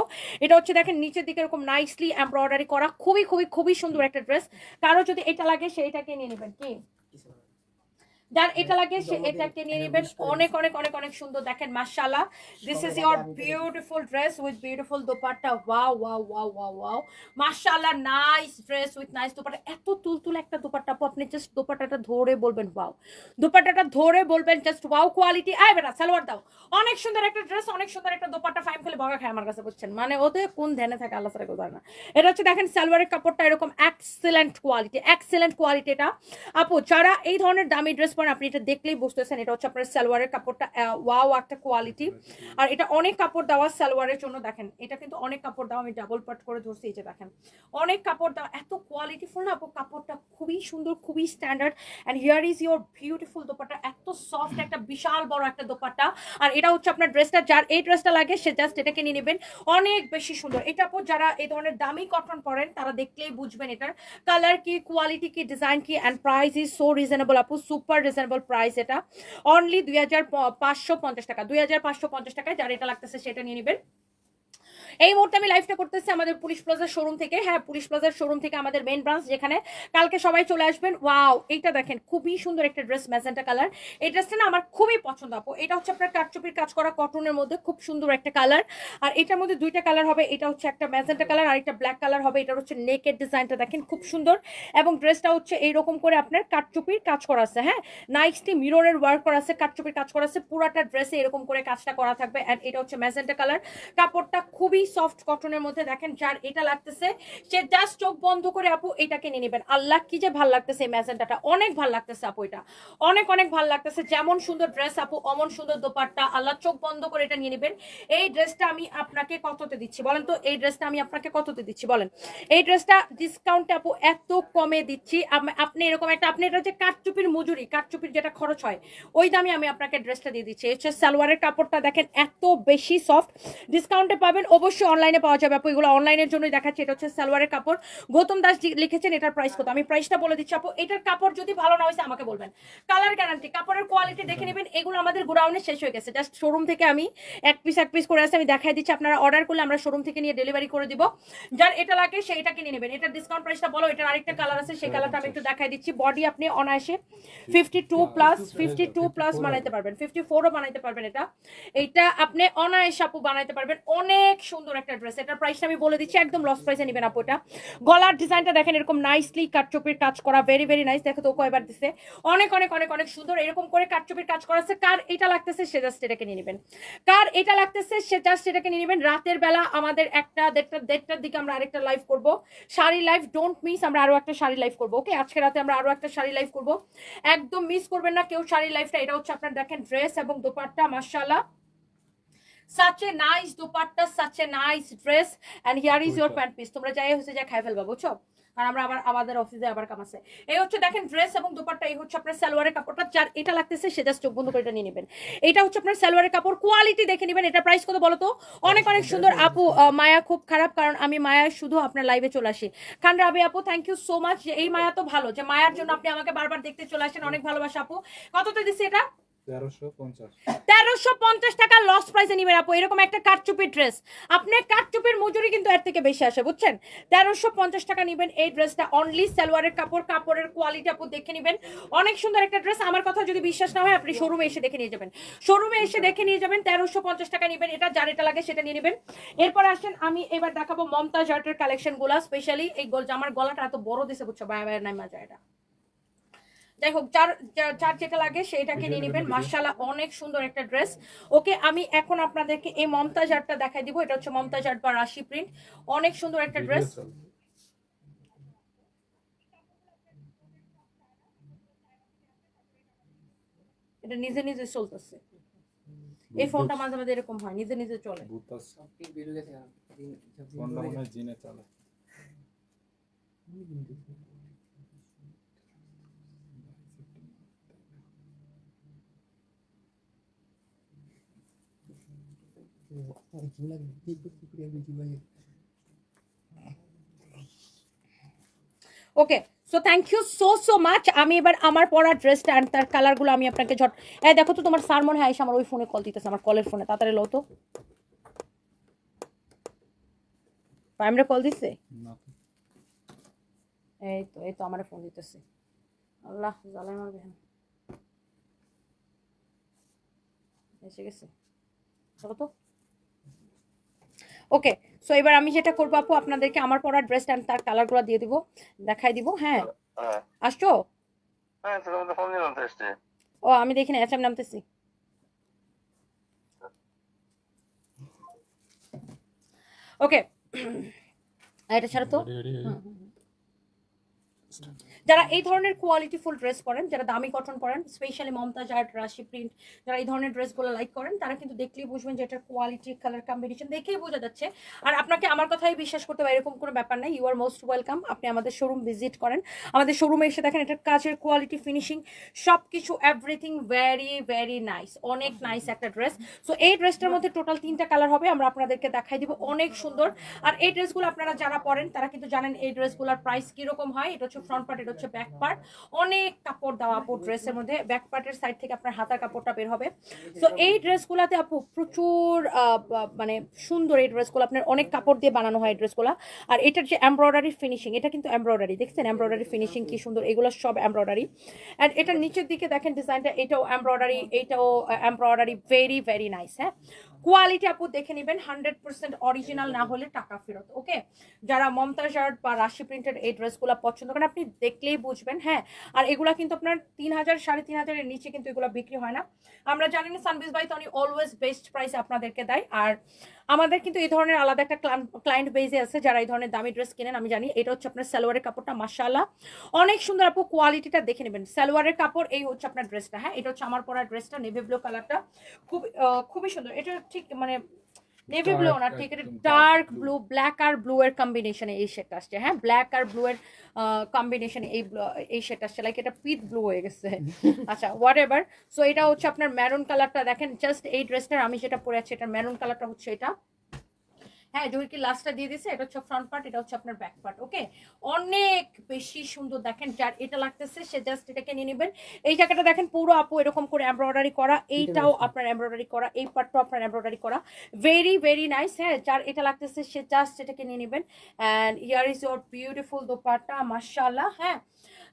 এটা হচ্ছে দেখেন, নিচের দিকে এরকম নাইসলি এমব্রয়ডারি করা। খুবই খুবই খুবই সুন্দর একটা ড্রেস কারও যদি এটা লাগে, সেইটাকে নিয়ে নেবেন। কি? যার এটা লাগে সে এটাকে নিয়ে নেবেন অনেক অনেক অনেক অনেক সুন্দর দেখেন মাশাআল্লাহ। This is your beautiful dress with beautiful dupatta wow wow wow wow wow মাশাআল্লাহ nice dress with nice dupatta এত তুলতুল একটা দোপাট্টা আপু আপনি জাস্ট দোপাট্টাটা ধরে বলবেন ওয়াও দোপাট্টাটা ধরে বলবেন জাস্ট ওয়াও কোয়ালিটি আয় বেটা সালোয়ার দাও। অনেক সুন্দর একটা ড্রেস অনেক সুন্দর একটা দোপাট্টা। ফাইম খেলে বগা খায় আমার কাছে বুঝছেন? মানে ওতে কোন ধ্যানে থাকে আল্লাহ সারা না। এটা হচ্ছে দেখেন সালোয়ারের কাপড়টা এরকম এক্সেলেন্ট কোয়ালিটি এক্সেলেন্ট কোয়ালিটি এটা। আপু যারা এই ধরনের দামি ড্রেস পরেন আপনি এটা দেখলেই বুঝতেছেন, এটা হচ্ছে আপনার সালোয়ারের কাপড়টা ওয়াও একটা কোয়ালিটি আর এটা অনেক কাপড় দেওয়া সালোয়ারের জন্য দেখেন, এটা কিন্তু অনেক কাপড় দেওয়া, আমি ডাবল পাট করে ধরছি, এই যে দেখেন। অনেক কাপড় দেওয়া, এত কোয়ালিটিফুল না কাপড়টা খুবই সুন্দর, খুবই standard and here is your beautiful dupatta এত সফট একটা, বিশাল বড় একটা দোপাটা আর এটা হচ্ছে আপনার ড্রেসটা যার এই ড্রেসটা লাগে, সে জাস্ট এটাকে নিয়ে নেবেন। অনেক বেশি সুন্দর। এটা আপু, যারা এই ধরনের দামি কটন পরেন, তারা দেখলেই বুঝবেন এটার। কালার কি কোয়ালিটি কি ডিজাইন কি and price is so reasonable আপু সুপার রিজনেবল প্রাইস এটা। অনলি দুই হাজার পাঁচশো পঞ্চাশ টাকা। দুই হাজার পাঁচশো পঞ্চাশ টাকায় যার এটা লাগতেছে সেটা নিয়ে নেবেন। এই মুহূর্তে আমি লাইভটা করতেছি আমাদের পুলিশ প্লাজার শোরুম থেকে। হ্যাঁ পুলিশ প্লাজার শোরুম থেকে আমাদের মেন ব্রাঞ্চ যেখানে কালকে সবাই চলে আসবেন। ওয়াও এইটা দেখেন, খুবই সুন্দর একটা ড্রেস ম্যাজেন্টা কালার এই ড্রেসটা না আমার খুবই পছন্দ, আপু। এটা হচ্ছে আপনার কাটচুপির কাজ করা কটনের মধ্যে খুব সুন্দর একটা কালার আর এটার মধ্যে দুইটা কালার হবে, এটা হচ্ছে একটা ম্যাজেন্টা কালার আর একটা ব্ল্যাক কালার হবে। এটা হচ্ছে নেকের ডিজাইনটা দেখেন, খুব সুন্দর। এবং ড্রেসটা হচ্ছে এইরকম করে আপনার কাটচুপির কাজ করা আছে হ্যাঁ? নাইসটি মিররের ওয়ার্ক করা আছে কাটচুপির কাজ করা আছে। পুরাটা ড্রেসে এরকম করে কাজটা করা থাকবে। অ্যান্ড এটা হচ্ছে ম্যাজেন্টা কালার কাপড়টা খুবই সফট কটনের মধ্যে দেখেন যার এটা লাগতেছে, সে জাস্ট চোখ বন্ধ করে আপু এটাকে নিয়ে নেবেন। আল্লাহ কি যে ভালো লাগতেছে এই ম্যাজেন্টাটা অনেক ভালো লাগতেছে আপু এটা। অনেক অনেক ভালো লাগতেছে। যেমন সুন্দর ড্রেস আপু, অমন সুন্দর দোপাট্টা। আল্লাহ চোখ বন্ধ করে এটা নিয়ে নেবেন। এই ড্রেসটা আমি আপনাকে কততে দিচ্ছি বলেন তো? এই ড্রেসটা আমি আপনাকে কততে দিচ্ছি বলেন? এই ড্রেসটা ডিসকাউন্টে আপু এত কমে দিচ্ছি। আপনি এরকম একটা, আপনি এটা যে কাঠচুপির মজুরি, কাঠচুপির যেটা খরচ হয়, ওই দামে আমি আপনাকে ড্রেসটা দিয়ে দিচ্ছি। হচ্ছে সালোয়ারের কাপড়টা দেখেন এত বেশি সফট ডিসকাউন্টে পাবেন অবশ্যই অনলাইনে পাওয়া যাবে। আপু, এগুলো অনলাইনের জন্যই দেখাচ্ছি। এটা হচ্ছে সালোয়ারের কাপড়। গৌতম দাস লিখেছেন, এটার প্রাইস কত? আমি প্রাইসটা বলে দিচ্ছি। আপু, এটার কাপড় যদি ভালো না হয়েছে, আমাকে বলবেন। কালার গ্যারান্টি কাপড়ের কোয়ালিটি দেখে নেবেন। এগুলো আমাদের গোডাউনে শেষ হয়ে গেছে। জাস্ট শোরুম থেকে আমি এক পিস এক পিস করে আসে আমি দেখাই দিচ্ছি। আপনারা অর্ডার করলে আমরা শোরুম থেকে নিয়ে ডেলিভারি করে দিব। যার এটা লাগে সে এটা কিনে নেবেন। এটার ডিসকাউন্ট প্রাইসটা বলো, এটার আরেকটা কালার আছে, সেই কালারটা আমি একটু দেখাই দিচ্ছি। বডি আপনি অনায়াসে fifty two plus fifty two plus বানাইতে পারবেন। ফিফটি ফোরও বানাইতে পারবেন এটা। এইটা আপনি অনায়াসে আপু বানাইতে পারবেন। অনেক সুন্দর একটা ড্রেস এটার প্রাইসটা আমি বলে দিচ্ছি, একদম লস প্রাইসে নেবেন আপু এটা। গলার ডিজাইনটা দেখেন, এরকম নাইসলি কাটচুপির কাজ করা ভেরি ভেরি নাইস দেখো তো কয়বার দিছে। অনেক অনেক অনেক অনেক সুন্দর, এরকম করে কাটচুপির কাজ করা আছে। কার এটা লাগতেছে, সে জাস্ট এটাকে নিয়ে নেবেন। কার এটা লাগতেছে, সে জাস্ট এটাকে নিয়ে নেবেন। রাতের বেলা আমাদের একটা দেড়টা, দেড়টার দিকে আমরা আরেকটা লাইভ করব। শাড়ি লাইভ ডোন্ট মিস আমরা আরও একটা শাড়ি লাইভ করব ওকে আজকে রাতে আমরা আরও একটা শাড়ি লাইভ করব। একদম মিস করবেন না কেউ শাড়ি লাইফটা এটা হচ্ছে আপনার দেখেন ড্রেস এবং দোপাট্টা, মাশাআল্লাহ। Such a nice dupatta such a nice dress. And here is your। Pant piece তোমরা যাই হচ্ছে যা খাই ফেলবা বুঝছ? কারণ আমরা আবার আমাদের অফিসে আবার কাম আছে। এই হচ্ছে দেখেন ড্রেস এবং দুপাট্টা এই হচ্ছে আপনার সালোয়ারের কাপড়টা। যার এটা লাগতেছে সে জাস্ট চোখ বন্ধ করে এটা নিয়ে নেবেন। এটা হচ্ছে আপনার সালোয়ারের কাপড়। কোয়ালিটি দেখে নেবেন এটা প্রাইস কত বলো তো অনেক অনেক সুন্দর। আপু মায়া খুব খারাপ কারণ আমি মায়া শুধু আপনার লাইভে চলে আসি। খান রাবি আপু থ্যাংক ইউ সো মাচ এই মায়া তো ভালো যে মায়ার জন্য আপনি আমাকে বারবার দেখতে চলে আসেন অনেক ভালোবাসা আপু। কততে দিচ্ছি এটা? তেরোশো পঞ্চাশ। টাকা লস প্রাইসে নিবেন আপু। এরকম একটা কাঠচুপির ড্রেস আপনার কাঠচুপির মজুরি কিন্তু এর থেকে বেশি আসে, বুঝছেন? তেরোশো পঞ্চাশ টাকা নিবেন এই ড্রেসটা অনলি সালোয়ারের কাপড়, কাপড়ের কোয়ালিটি আপু দেখে নিবেন। অনেক সুন্দর একটা ড্রেস আমার কথা যদি বিশ্বাস না হয়, আপনি শোরুমে এসে দেখে নিয়ে যাবেন। শোরুমে এসে দেখে নিয়ে যাবেন, তেরোশো পঞ্চাশ টাকা নিবেন। এটা যার এটা লাগে সেটা নিয়ে নেবেন। এরপর আসেন, আমি এবার দেখাবো মমতাজ আর্টের কালেকশনগুলা স্পেশালি এই আমার গলাটা এত বড় দিছে, বুঝছ? বায়া বায়া নাই মজা এটা। যাই হোক যার যার- যার যেটা লাগে সেইটাকে নিয়ে নেবেন। মার্শাল্লাহ অনেক সুন্দর একটা ড্রেস। ওকে আমি এখন আপনাদেরকে এই মমতাজ আর্টটা দেখাই দিব। এটা হচ্ছে মমতাজ আর্ট বা রাশি প্রিন্ট। অনেক সুন্দর একটা ড্রেস। এটা নিজে নিজে চলতেছে। এই ফোনটা মাঝে মাঝে এরকম হয় নিজে নিজে চলে। ফোনটা মনে হয় জিনে চলে। Okay so thank you so so much আমি এবার আমার পরা ড্রেসটা অ্যান্ড তার কালারগুলো আমি আপনাকে ঝট এই দেখো তো তোমার সার মনে হয় আমার ওই ফোনে কল দিতেছে আমার কলের ফোনে তাড়াতাড়ি লো তো। প্রাইমারি কল দিচ্ছে এই তো এই তো আমার ফোন দিতেছে। আল্লাহ জ্বালায় মারবে হ্যাঁ। এসে গেছে। চলো তো। ওকে সো এবার আমি যেটা করব আপু আপনাদেরকে আমার পরা ড্রেস আমি তার কালারগুলো দিয়ে দিব দেখাই দিব হ্যাঁ? হ্যাঁ আসছো? হ্যাঁ তো এসছে ও আমি দেখি না এসএম নামতেছি। ওকে [CLEARS THROAT] এটা ছাড়া তো। যারা এই ধরনের কোয়ালিটি ফুল ড্রেস পরেন, যারা দামি কটন পরেন স্পেশালি মমতাজ আর্ট রাশি প্রিন্ট যারা এই ধরনের ড্রেসগুলো লাইক করেন, তারা কিন্তু দেখলেই বুঝবেন যে এটার কোয়ালিটি কালার কম্বিনেশন দেখেই বোঝা যাচ্ছে। আর আপনাকে আমার কথাই বিশ্বাস করতে হবে, এরকম কোনো ব্যাপার নাই। ইউ আর মোস্ট ওয়েলকাম আপনি আমাদের শোরুম ভিজিট করেন। আমাদের শোরুমে এসে দেখেন, এটার কাজের কোয়ালিটি ফিনিশিং সব কিছু এভরিথিং ভেরি ভেরি নাইস অনেক নাইস একটা ড্রেস সো এই ড্রেসটার মধ্যে টোটাল তিনটা কালার হবে, আমরা আপনাদেরকে দেখাই দিব। অনেক সুন্দর। আর এই ড্রেসগুলো আপনারা যারা পরেন, তারা কিন্তু জানেন এই ড্রেসগুলোর প্রাইস কীরকম হয়। এটা হচ্ছে ফ্রন্ট পার্ট এটা হচ্ছে ব্যাক পার্ট অনেক কাপড় দেওয়া আপু ড্রেসের মধ্যে। ব্যাক পার্টের সাইড থেকে আপনার হাতার কাপড়টা বের হবে। তো এই ড্রেসগুলোতে আপু প্রচুর মানে সুন্দর এই ড্রেসগুলো আপনার অনেক কাপড় দিয়ে বানানো হয় এই ড্রেসগুলো আর এটার যে এমব্রয়ডারি ফিনিশিং এটা কিন্তু এমব্রয়ডারি দেখছেন? এমব্রয়ডারি ফিনিশিং কি সুন্দর? এগুলো সব এমব্রয়ডারি অ্যান্ড এটার নিচের দিকে দেখেন ডিজাইনটা এটাও এমব্রয়ডারি এইটাও এমব্রয়ডারি ভেরি ভেরি নাইস হ্যাঁ? কোয়ালিটি আপু দেখে নেবেন হান্ড্রেড পার্সেন্ট অরিজিনাল না হলে টাকা ফেরত ওকে যারা মমতাজ আর্ট বা রাশি প্রিন্টের এই ড্রেসগুলো পছন্দ করেন আপনি দেখলেই বুঝবেন হ্যাঁ? আর এগুলা কিন্তু আপনার তিন হাজার সাড়ে তিন হাজারের নিচে কিন্তু এগুলো বিক্রি হয় না। আমরা জানি না সানবিজ ভাই তো উনি অলওয়েজ বেস্ট প্রাইস আপনাদেরকে দেয় আর আমাদের কিন্তু এই ধরনের আলাদা একটা ক্লায়েন্ট বেজে আছে যারা এই ধরনের দামি ড্রেস কেনেন, আমি জানি। এটা হচ্ছে আপনার সালোয়ারের কাপড়টা মাসাল্লাহ অনেক সুন্দর আপু কোয়ালিটিটা দেখে নেবেন। সালোয়ারের কাপড়, এই হচ্ছে আপনার ড্রেসটা হ্যাঁ? এটা হচ্ছে আমার পরা ড্রেসটা নেভি ব্লু কালারটা খুব খুবই সুন্দর। এটা ঠিক মানে নেভি ব্লু না ঠিক এটা ডার্ক ব্লু ব্ল্যাক আর ব্লু এর কম্বিনেশনে এই শেড আসছে হ্যাঁ? ব্ল্যাক আর ব্লু এর কম্বিনেশনে এই এই শেড আসছে লাইক এটা পিট ব্লু হয়ে গেছে। [LAUGHS] আচ্ছা হোয়াট এভার সো এটা হচ্ছে আপনার ম্যারুন কালারটা দেখেন জাস্ট এই ড্রেসটার আমি যেটা পরে আছি এটা ম্যারুন কালারটা হচ্ছে এটা। হ্যাঁ জহির কি লাস্টটা দিয়ে দিছে এটা হচ্ছে ফ্রন্ট পার্ট এটা হচ্ছে আপনার ব্যাক পার্ট ওকে অনেক বেশি সুন্দর দেখেন যার এটা লাগতেছে সে জাস্ট এটাকে নিয়ে নেবেন। এই জায়গাটা দেখেন পুরো আপু এরকম করে এমব্রয়ডারি করা এইটাও আপনার এমব্রয়ডারি করা এই পার্টটাও আপনার এমব্রয়ডারি করা। ভেরি ভেরি নাইস হ্যাঁ যার এটা লাগতেছে সে জাস্ট এটাকে নিয়ে নেবেন। And here is your beautiful dupatta মাশাআল্লাহ হ্যাঁ?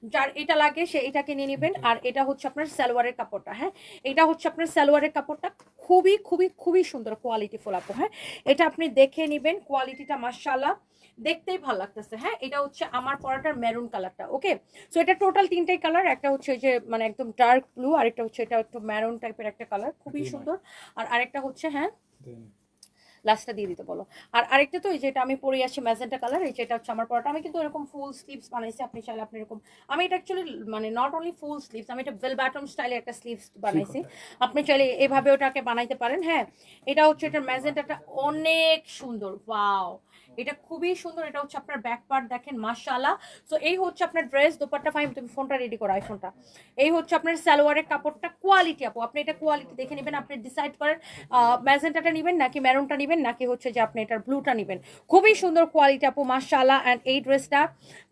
যার এটা লাগে সে এটাকে নিয়ে নেবেন। আর এটা হচ্ছে আপনার সালোয়ারের কাপড়টা হ্যাঁ? এটা হচ্ছে আপনার সালোয়ারের কাপড়টা। খুবই খুবই খুবই সুন্দর কোয়ালিটি ফুল আপু হ্যাঁ? এটা আপনি দেখে নেবেন কোয়ালিটিটা মাশাআল্লাহ। দেখতেই ভালো লাগতেছে হ্যাঁ? এটা হচ্ছে আমার পরাটার মেরুন কালারটা ওকে সো এটা টোটাল তিনটাই কালার একটা হচ্ছে ওই যে মানে একদম ডার্ক ব্লু আর একটা হচ্ছে এটা একটু ম্যারুন টাইপের একটা কালার খুবই সুন্দর। আর আরেকটা হচ্ছে হ্যাঁ। লাস্টটা দিয়ে দিতে বলো। আর আরেকটা তো এই যেটা আমি পরে আসি ম্যাজেন্টা কালার এই যেটা হচ্ছে আমার পরাটা। আমি কিন্তু এরকম ফুল স্লিভস বানাইছি আপনি চাইলে আপনি এরকম আমি এটা অ্যাকচুয়ালি মানে নট অনলি ফুল স্লিভস আমি এটা বেল ব্যাটম স্টাইলে একটা স্লিভস বানাইছি। আপনি চাইলে এভাবে ওটাকে বানাইতে পারেন হ্যাঁ। এটা হচ্ছে এটার ম্যাজেন্টাটা অনেক সুন্দর ওয়াও এটা খুবই সুন্দর, এটা হচ্ছে আপনার ব্যাক পার্ট দেখেন, মাশাআল্লাহ। সো এই হচ্ছে আপনার ড্রেস দোপাট্টা ফাইম তুমি ফোনটা রেডি করো আইফোনটা এই হচ্ছে আপনার সালোয়ারের কাপড়টা কোয়ালিটি আপু, আপনি এটা কোয়ালিটি দেখে নেবেন, আপনি ডিসাইড করেন ম্যাজেন্টাটা নেবেন নাকি ম্যারুনটা নেবেন, নাকি হচ্ছে যে আপনি এটার ব্লুটা নেবেন। খুবই সুন্দর কোয়ালিটি আপু, মাশাআল্লাহ অ্যান্ড এই ড্রেসটা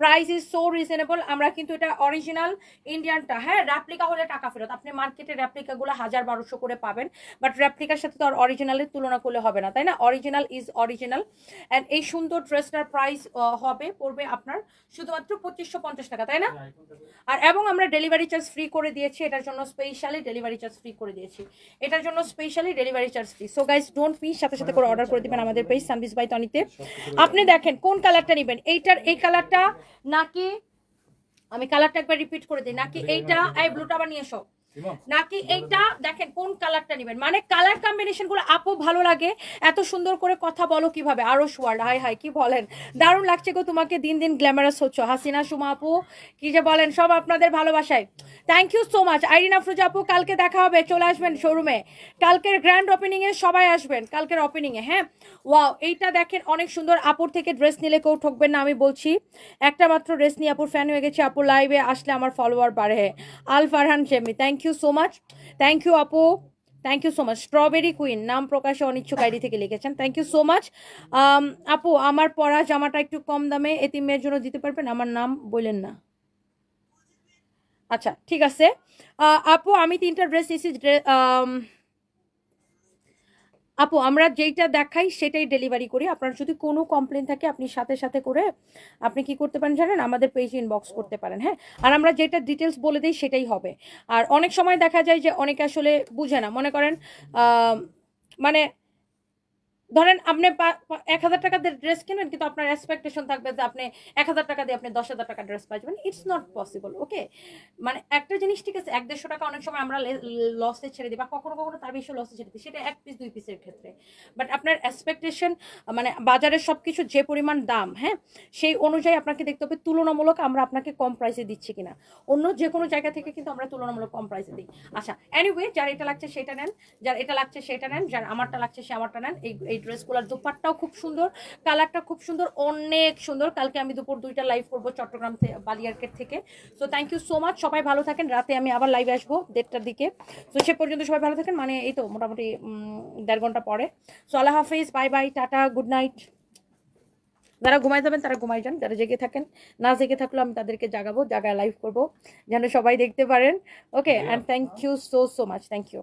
প্রাইস ইজ সো রিজনেবল আমরা কিন্তু এটা অরিজিনাল ইন্ডিয়ানটা হ্যাঁ র্যাপ্লিকা হলে টাকা ফেরত। আপনি মার্কেটে র্যাপ্লিকাগুলো হাজার বারোশো করে পাবেন বাট র্যাপ্লিকার সাথে তো আর অরিজিনালের তুলনা করলে হবে না, তাই না? অরিজিনাল ইজ অরিজিনাল অ্যান্ড এই সুন্দর ড্রেসটার প্রাইস হবে পড়বে আপনার শুধুমাত্র পঁচিশশো পঞ্চাশ টাকা তাই না? আর এবং আমরা ডেলিভারি চার্জ ফ্রি করে দিয়েছি এটার জন্য স্পেশালি ডেলিভারি চার্জ ফ্রি করে দিয়েছি। এটার জন্য specially delivery charge free so guys don't miss সাথে সাথে করে অর্ডার করে দিবেন আমাদের পেজ সানবিস বাই তনিতে আপনি দেখেন কোন কালারটা নেবেন? এইটার এই কালারটা নাকি আমি কালারটা একবার রিপিট করে দিই নাকি এইটা এই ব্লুটা আবার নিয়ে এসো। নাকি এইটা দেখেন কোন কালারটা নেবেন? মানে কালার কম্বিনেশনগুলো আপু ভালো লাগে। এত সুন্দর করে কথা বলো কীভাবে? আরও ওয়ার্ল্ড হাই হাই কি বলেন? দারুণ লাগছে গো তোমাকে দিন দিন গ্ল্যামারাস হচ্ছ। হাসিনা সুমা আপু কি যে বলেন সব আপনাদের ভালোবাসায়। Thank you so much Irin Afroza আপু কালকে দেখা হবে চলে আসবেন শোরুমে কালকের গ্র্যান্ড ওপেনিং এ সবাই আসবেন কালকের ওপেনিং এ হ্যাঁ? ওয়াও এইটা দেখেন অনেক সুন্দর। আপুর থেকে ড্রেস নিলে কেউ ঠকবেন না আমি বলছি। একটা মাত্র ড্রেস নিয়ে আপুর ফ্যান হয়ে গেছে। আপুর লাইভে আসলে আমার ফলোয়ার বাড়ে। Al Farhan Jemi thank you so much thank you আপু thank you so much strawberry queen নাম প্রকাশে অনিচ্ছুক আইডি থেকে লিখেছেন। থ্যাংক ইউ সো মাচ আপু আমার পরা জামাটা একটু কম দামে এতিমের জন্য দিতে পারবেন? আমার নাম বললেন না। আচ্ছা ঠিক আছে। আপু আমি তিনটা ড্রেস নিয়েছি। আম, আপু, আমরা যেইটা দেখাই সেটাই ডেলিভারি করি। আপনার যদি কোনো কমপ্লেন থাকে, আপনি সাথে সাথে করে আপনি কি করতে পারেন জানেন? আমাদের পেজে ইনবক্স করতে পারেন হ্যাঁ? আর আমরা যেটা ডিটেলস বলে দিই সেটাই হবে। আর অনেক সময় দেখা যায় যে অনেকে আসলে বুঝে না। মনে করেন মানে ধরেন আপনি এক হাজার টাকা দিয়ে ড্রেস কিনেন কিন্তু আপনার এক্সপেকটেশন থাকবে যে আপনি এক হাজার টাকা দিয়ে আপনি দশ হাজার টাকা ড্রেস পাচ্ছেন ইটস নট পসিবল ওকে মানে একটা জিনিস ঠিক আছে, এক দেড়শো টাকা অনেক সময় আমরা লসে ছেড়ে দিই, বা কখনো কখনো তার বেশি লসে ছেড়ে দিই, সেটা এক পিস দুই পিসের ক্ষেত্রে। বাট আপনার এক্সপেকটেশন মানে বাজারের সব কিছু যে পরিমাণ দাম হ্যাঁ? সেই অনুযায়ী আপনাকে দেখতে হবে, তুলনামূলক আমরা আপনাকে কম প্রাইসে দিচ্ছি কিনা। অন্য যে কোনো জায়গা থেকে কিন্তু আমরা তুলনামূলক কম প্রাইসে দিই। আচ্ছা এনিওয়ে যার এটা লাগছে সেটা নেন, যার এটা লাগছে সেটা নেন, যার আমারটা লাগছে সে আমারটা নেন এই এই ড্রেসগুলোর দুপাটটাও খুব সুন্দর কালারটা খুব সুন্দর অনেক সুন্দর। কালকে আমি দুপুর দুইটা লাইভ করব চট্টগ্রাম বালিয়ার্কেট থেকে। So thank you so much সবাই ভালো থাকেন। রাতে আমি আবার লাইভে আসব দেড়টার দিকে। সো সে পর্যন্ত সবাই ভালো থাকেন। মানে এই তো মোটামুটি দেড় ঘণ্টা পরে। সো আল্লাহ হাফিজ। Bye bye tata. Good night যারা ঘুমাই যাবেন তারা ঘুমাই যান। যারা জেগে থাকেন না জেগে থাকলেও আমি তাদেরকে জাগাবো জাগায় লাইভ করব। যেন সবাই দেখতে পারেন। Okay and thank you so so much thank you